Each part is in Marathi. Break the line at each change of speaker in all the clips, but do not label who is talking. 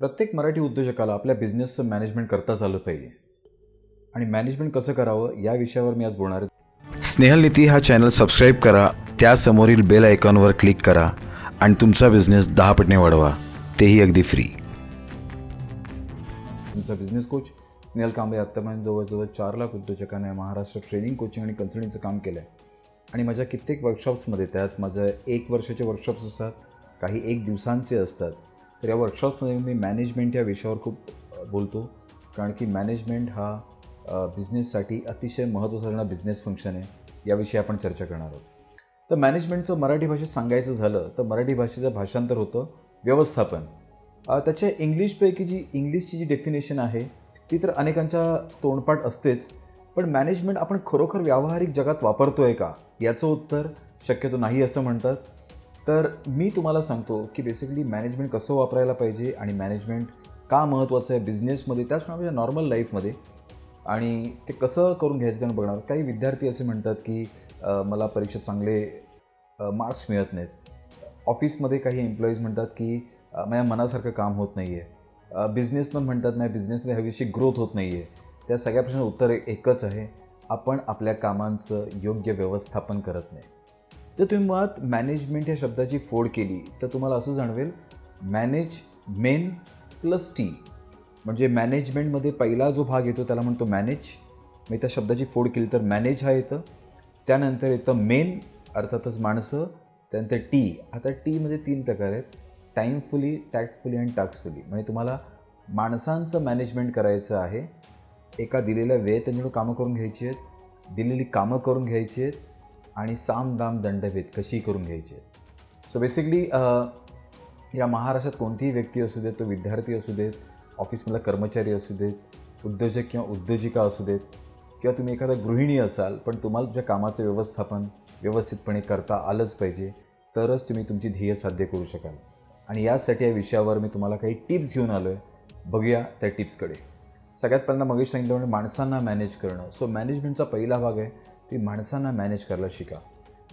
प्रत्येक मराठी उद्योजकाला आपल्या बिझनेसचं मॅनेजमेंट करताच आलं पाहिजे. आणि मॅनेजमेंट कसं करावं या विषयावर मी आज बोलणार आहे.
स्नेहलनीती हा चॅनल सबस्क्राईब करा त्यासमोरील बेल आयकॉनवर क्लिक करा आणि तुमचा बिझनेस दहा पटने वाढवा. तेही अगदी फ्री
तुमचा बिझनेस कोच स्नेहल कांबळे आत्तापर्यंत जवळजवळ चार लाख उद्योजकांना महाराष्ट्र ट्रेनिंग कोचिंग आणि कन्सल्टिंगचं काम केलं आहे आणि माझ्या कित्येक वर्कशॉप्समध्ये त्यात माझं एक वर्षाचे वर्कशॉप्स असतात काही एक दिवसांचे असतात. तर या वर्कशॉप्समध्ये मी मॅनेजमेंट या विषयावर खूप बोलतो. कारण की मॅनेजमेंट हा बिझनेससाठी अतिशय महत्त्वाचा बिझनेस फंक्शन आहे. याविषयी आपण चर्चा करणार आहोत. तर मॅनेजमेंटचं मराठी भाषेत सांगायचं झालं तर मराठी भाषेचं भाषांतर होतं व्यवस्थापन. त्याच्या इंग्लिशपैकी जी इंग्लिशची जी डेफिनेशन आहे ती तर अनेकांच्या तोंडपाठ असतेच. पण मॅनेजमेंट आपण खरोखर व्यावहारिक जगात वापरतो आहे का? याचं उत्तर शक्यतो नाही असं म्हणतात. तर मी तुम्हाला सांगतो की बेसिकली मॅनेजमेंट कसं वापरायला पाहिजे आणि मॅनेजमेंट का महत्त्वाचं आहे बिझनेसमध्ये त्याचप्रमाणे नॉर्मल लाईफमध्ये आणि ते कसं करून घ्यायचं त्यांना बघणार. काही विद्यार्थी असे म्हणतात की मला परीक्षेत चांगले मार्क्स मिळत नाहीत. ऑफिसमध्ये काही एम्प्लॉईज म्हणतात की माझ्या मनासारखं काम होत नाही आहे बिझनेसमन म्हणतात माझ्या बिझनेसमध्ये हवीशी ग्रोथ होत नाही आहे त्या सगळ्या प्रश्नाचं उत्तर एकच आहे. आपण आपल्या कामांचं योग्य व्यवस्थापन करत नाही. जर तुम्ही मुळात मॅनेजमेंट या शब्दाची फोड केली तर तुम्हाला असं जाणवेल मॅनेज मेन प्लस टी म्हणजे मॅनेजमेंटमध्ये पहिला जो भाग येतो त्याला म्हणतो मॅनेज मी त्या शब्दाची फोड केली तर मॅनेज हा येतं. त्यानंतर येतं मेन अर्थातच माणसं. त्यानंतर टी आता टीमध्ये तीन प्रकार आहेत. टाईमफुली टॅक्टफुली आणि टास्कफुली म्हणजे तुम्हाला माणसांचं मॅनेजमेंट करायचं आहे. एका दिलेल्या वेळेत त्यांच्याकडून कामं करून घ्यायची आहेत. दिलेली कामं करून घ्यायची आहेत. आणि साम दाम दंडभेद कशी करून घ्यायची? सो बेसिकली या महाराष्ट्रात कोणतीही व्यक्ती असू देत तो विद्यार्थी असू देत ऑफिसमधला कर्मचारी असू देत उद्योजक किंवा उद्योजिका असू देत किंवा तुम्ही एखादा गृहिणी असाल पण तुम्हाला तुमच्या कामाचं व्यवस्थापन व्यवस्थितपणे करता आलंच पाहिजे तरच तुम्ही तुमची ध्येय साध्य करू शकाल. आणि यासाठी या विषयावर मी तुम्हाला काही टिप्स घेऊन आलो आहे बघूया त्या टिप्सकडे. सगळ्यात पहिल्यांदा मगेश सांगितलं म्हणजे माणसांना मॅनेज करणं. सो मॅनेजमेंटचा पहिला भाग आहे तुम्ही माणसांना मॅनेज करायला शिका.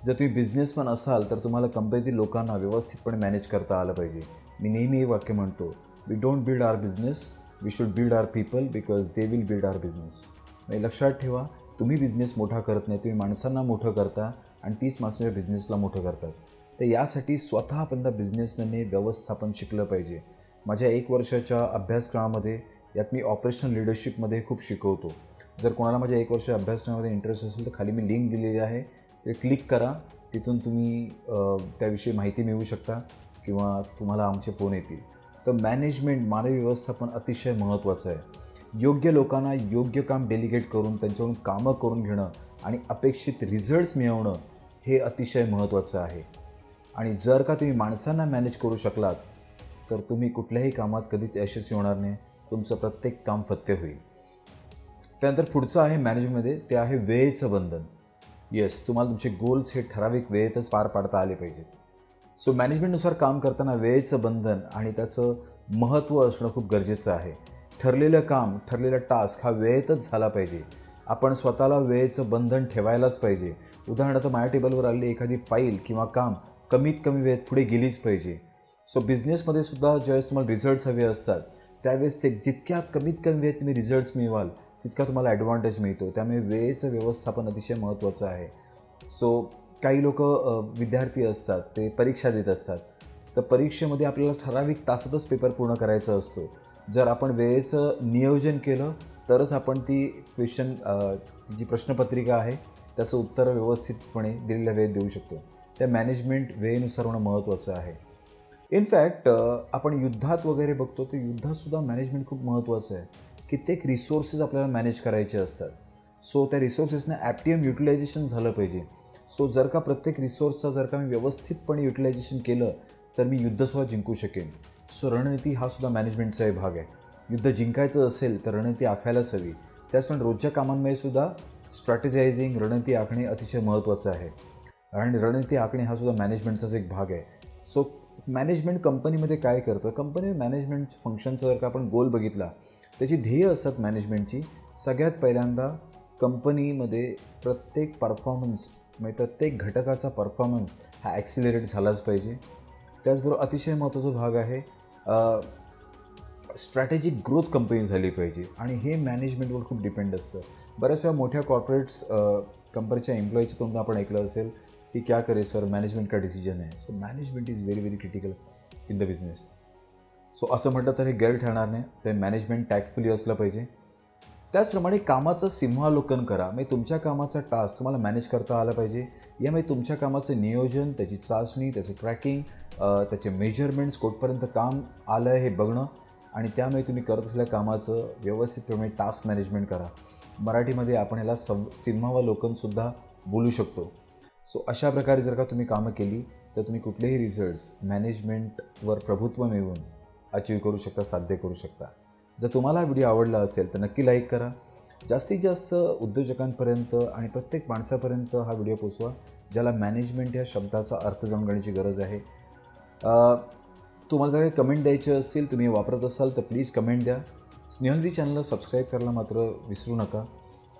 जर तुम्ही बिझनेसमॅन असाल तर तुम्हाला कंपनीतील लोकांना व्यवस्थितपणे मॅनेज करता आलं पाहिजे. मी नेहमी हे वाक्य म्हणतो we don't build our business we should build our people because they will build our business म्हणजे लक्षात ठेवा तुम्ही बिझनेस मोठा करत नाही तुम्ही माणसांना मोठं करता आणि तीच माणसं बिझनेसला मोठं करतात. तर यासाठी स्वतः पहिल्यांदा बिझनेसमॅनने व्यवस्थापन शिकलं पाहिजे. माझ्या एक वर्षाच्या अभ्यासक्रमामध्ये यात मी ऑपरेशनल लिडरशिपमध्ये खूप शिकवतो. जर कोणाला माझ्या एक वर्ष अभ्यासक्रमामध्ये इंटरेस्ट असेल तर खाली मी लिंक दिलेली आहे. ते क्लिक करा. तिथून तुम्ही त्याविषयी माहिती मिळवू शकता किंवा तुम्हाला आमचे फोन येतील. तर मॅनेजमेंट मानवी व्यवस्थापन अतिशय महत्त्वाचं आहे. योग्य लोकांना योग्य काम डेलिगेट करून त्यांच्याकडून कामं करून घेणं आणि अपेक्षित रिझल्ट्स मिळवणं हे अतिशय महत्त्वाचं आहे. आणि जर का तुम्ही माणसांना मॅनेज करू शकलात तर तुम्ही कुठल्याही कामात कधीच यशस्वी होणार नाही. तुमचं प्रत्येक काम फत्य होईल. त्यानंतर पुढचं आहे मॅनेजमेंटमध्ये ते आहे वेळेचं बंधन. येस तुम्हाला तुमचे गोल्स हे ठराविक वेळेतच पार पाडता आले पाहिजेत. सो मॅनेजमेंटनुसार काम करताना वेळेचं बंधन आणि त्याचं महत्त्व असणं खूप गरजेचं आहे. ठरलेलं काम ठरलेला टास्क हा वेळेतच झाला पाहिजे. आपण स्वतःला वेळेचं बंधन ठेवायलाच पाहिजे. उदाहरणार्थ माझ्या टेबलवर आलेली एखादी फाईल किंवा काम कमीत कमी वेळेत पुढे गेलीच पाहिजे. सो बिझनेसमध्ये सुद्धा ज्यावेळेस तुम्हाला रिझल्ट्स हवे असतात त्यावेळेस ते जितक्या कमीत कमी वेळेत तुम्ही रिझल्ट्स मिळवाल तितका तुम्हाला ॲडव्हान्टेज मिळतो. त्यामुळे वेळेचं व्यवस्थापन अतिशय महत्त्वाचं आहे. सो काही लोक विद्यार्थी असतात ते परीक्षा देत असतात. तर परीक्षेमध्ये आपल्याला ठराविक तासातच पेपर पूर्ण करायचा असतो. जर आपण वेळेचं नियोजन केलं तरच आपण ती क्वेश्चन जी प्रश्नपत्रिका आहे त्याचं उत्तर व्यवस्थितपणे दिलेल्या वेळेत देऊ शकतो. त्या मॅनेजमेंट वेळेनुसार होणं महत्त्वाचं आहे. इनफॅक्ट आपण युद्धात वगैरे बघतो तर युद्धातसुद्धा मॅनेजमेंट खूप महत्त्वाचं आहे. कित्येक रिसोर्सेस आपल्याला मॅनेज करायचे असतात. सो त्या रिसोर्सेसनं ॲप्टियम युटिलायझेशन झालं पाहिजे. सो जर का प्रत्येक रिसोर्सचा जर का मी व्यवस्थितपणे युटिलायझेशन केलं तर मी युद्धसुद्धा जिंकू शकेन. सो रणनीती हा सुद्धा मॅनेजमेंटचा एक भाग आहे. युद्ध जिंकायचं असेल तर रणनीती आखायलाच हवी. त्याचप्रमाणे रोजच्या कामांमध्ये सुद्धा स्ट्रॅटेजायझिंग रणनीती आखणे अतिशय महत्त्वाचं आहे. आणि रणनीती आखणे हा सुद्धा मॅनेजमेंटचाच एक भाग आहे. सो मॅनेजमेंट कंपनीमध्ये काय करतं? कंपनी मॅनेजमेंट फंक्शनचा जर का आपण गोल बघितला त्याची ध्येय असतात मॅनेजमेंटची सगळ्यात पहिल्यांदा कंपनीमध्ये प्रत्येक परफॉर्मन्स म्हणजे प्रत्येक घटकाचा परफॉर्मन्स हा ॲक्सिलरेट झालाच पाहिजे. त्याचबरोबर अतिशय महत्त्वाचा भाग आहे स्ट्रॅटेजिक ग्रोथ कंपनी झाली पाहिजे. आणि हे मॅनेजमेंटवर खूप डिपेंड असतं. बऱ्याचशा मोठ्या कॉर्पोरेट्स कंपनीच्या एम्प्लॉईच्या तोंडून आपण ऐकलं असेल की क्या करे सर मॅनेजमेंट का डिसिजन आहे? So management is very very critical in the business so असं म्हटलं तर हे गैर ठरणार नाही. ते मॅनेजमेंट टॅक्टफुली असलं पाहिजे. त्याचप्रमाणे कामाचं सिंहावलोकन करा. म्हणजे तुमच्या कामाचा टास्क तुम्हाला मॅनेज करता आला पाहिजे. यामुळे तुमच्या कामाचं नियोजन त्याची चाचणी त्याचं ट्रॅकिंग त्याचे मेजरमेंट्स कुठपर्यंत काम आलं आहे हे बघणं आणि त्यामुळे तुम्ही करत असलेल्या कामाचं व्यवस्थितप्रमाणे टास्क मॅनेजमेंट करा. मराठीमध्ये आपण याला सं सिंहावलोकनसुद्धा बोलू शकतो. सो अशा प्रकारे जर का तुम्ही कामं केली तर तुम्ही कुठलेही रिझल्ट्स मॅनेजमेंटवर प्रभुत्व मिळवून अचीव करू शकता साध्य करू शकता. जर तुम्हाला हा व्हिडिओ आवडला असेल तर नक्की लाईक करा. जास्तीत जास्त उद्योजकांपर्यंत आणि प्रत्येक माणसापर्यंत हा व्हिडिओ पोचवा ज्याला मॅनेजमेंट या शब्दाचा अर्थ जाणून घेण्याची गरज आहे. तुम्हाला जर काही कमेंट द्यायचे असतील तुम्ही वापरत असाल तर प्लीज कमेंट द्या. स्नेहलजी चॅनलला सबस्क्राईब करायला मात्र विसरू नका.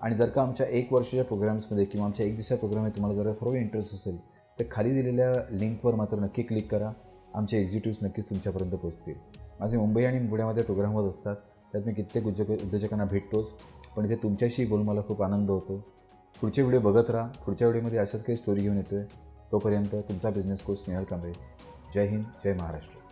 आणि जर का आमच्या एक वर्षाच्या प्रोग्राम्समध्ये किंवा आमच्या एक दिवसाच्या प्रोग्राममध्ये तुम्हाला जर खरोखर इंटरेस्ट असेल तर खाली दिलेल्या लिंकवर मात्र नक्की क्लिक करा. आमचे एक्झिक्युटिव्स नक्कीच तुमच्यापर्यंत पोहोचतील माझे मुंबई आणि पुण्यामध्ये प्रोग्राम होत असतात. त्यात मी कित्येक उद्योग उद्योजकांना भेटतोच. पण इथे तुमच्याशी बोलून मला खूप आनंद होतो. पुढचे व्हिडिओ बघत राहा. पुढच्या व्हिडिओमध्ये अशाच काही स्टोरी घेऊन येतो आहे तोपर्यंत तुमचा बिझनेस कोच स्नेहल कांबळे. जय हिंद जय महाराष्ट्र.